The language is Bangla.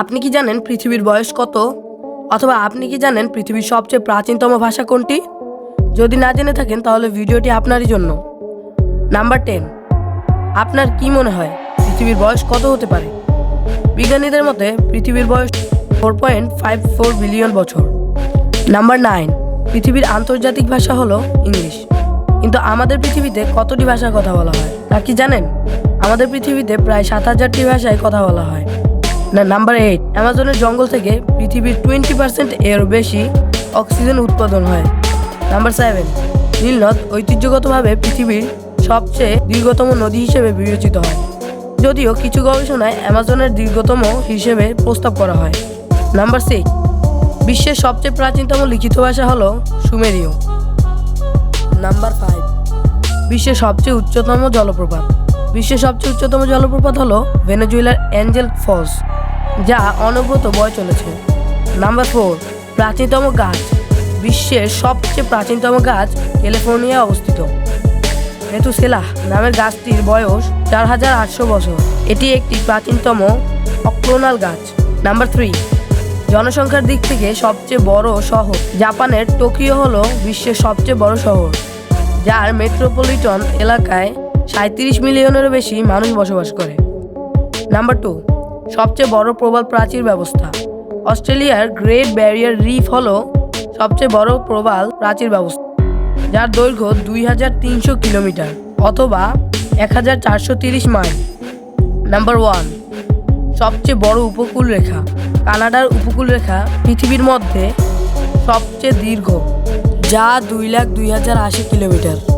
আপনি কি জানেন পৃথিবীর বয়স কত? অথবা আপনি কি জানেন পৃথিবীর সবচেয়ে প্রাচীনতম ভাষা কোনটি? যদি না জেনে থাকেন, তাহলে ভিডিওটি আপনারই জন্য। Number ten. আপনার কি মনে হয়, পৃথিবীর বয়স কত হতে পারে? বিজ্ঞানীদের মতে, পৃথিবীর বয়স four point five four billion বছর। নাম্বার নাইন পৃথিবীর আন্তর্জাতিক ভাষা হলো ইংলিশ। কিন্তু আমাদের পৃথিবীতে কতটি ভাষার কথা বলা হয়, তা কি জানেন? আমাদের পৃথিবীতে প্রায় সাত হাজারটি ভাষায় কথা বলা হয়। না নাম্বার এইট অ্যামাজনের জঙ্গল থেকে পৃথিবীর টোয়েন্টি পার্সেন্ট এর বেশি অক্সিজেন উৎপাদন হয়। নাম্বার সেভেন নীলনদ ঐতিহ্যগতভাবে পৃথিবীর সবচেয়ে দীর্ঘতম নদী হিসেবে বিবেচিত হয়, যদিও কিছু গবেষণায় অ্যামাজনের দীর্ঘতম হিসেবে প্রস্তাব করা হয়। নাম্বার সিক্স বিশ্বের সবচেয়ে প্রাচীনতম লিখিত ভাষা হলো সুমেরীয়। নাম্বার ফাইভ বিশ্বের সবচেয়ে উচ্চতম জলপ্রপাত। বিশ্বের সবচেয়ে উচ্চতম জলপ্রপাত হলো ভেনেজুয়েলার অ্যাঞ্জেল ফলস, যা অনবরত বয়ে চলেছে। নাম্বার ফোর, প্রাচীনতম গাছ। বিশ্বের সবচেয়ে প্রাচীনতম গাছ ক্যালিফোর্নিয়া অবস্থিত। মেথুসেলাহ নামের গাছটির বয়স চার হাজার আটশো বছর। এটি একটি প্রাচীনতম অক্লোনাল গাছ। নাম্বার থ্রি, জনসংখ্যার দিক থেকে সবচেয়ে বড় শহর। জাপানের টোকিও হলো বিশ্বের সবচেয়ে বড় শহর, যার মেট্রোপলিটন এলাকায় সাঁত্রিশ মিলিয়নেরও বেশি মানুষ বসবাস করে। নাম্বার টু, সবচেয়ে বড় প্রবাল প্রাচীর ব্যবস্থা। অস্ট্রেলিয়ার গ্রেট ব্যারিয়ার রিফ হল সবচেয়ে বড় প্রবাল প্রাচীর ব্যবস্থা, যার দৈর্ঘ্য দুই হাজার তিনশো কিলোমিটার অথবা এক হাজার চারশো তিরিশ মাইল। নাম্বার ওয়ান, সবচেয়ে বড় উপকূল রেখা। কানাডার উপকূল রেখা পৃথিবীর মধ্যে সবচেয়ে দীর্ঘ, যা দুই লাখ দুই হাজার আশি কিলোমিটার।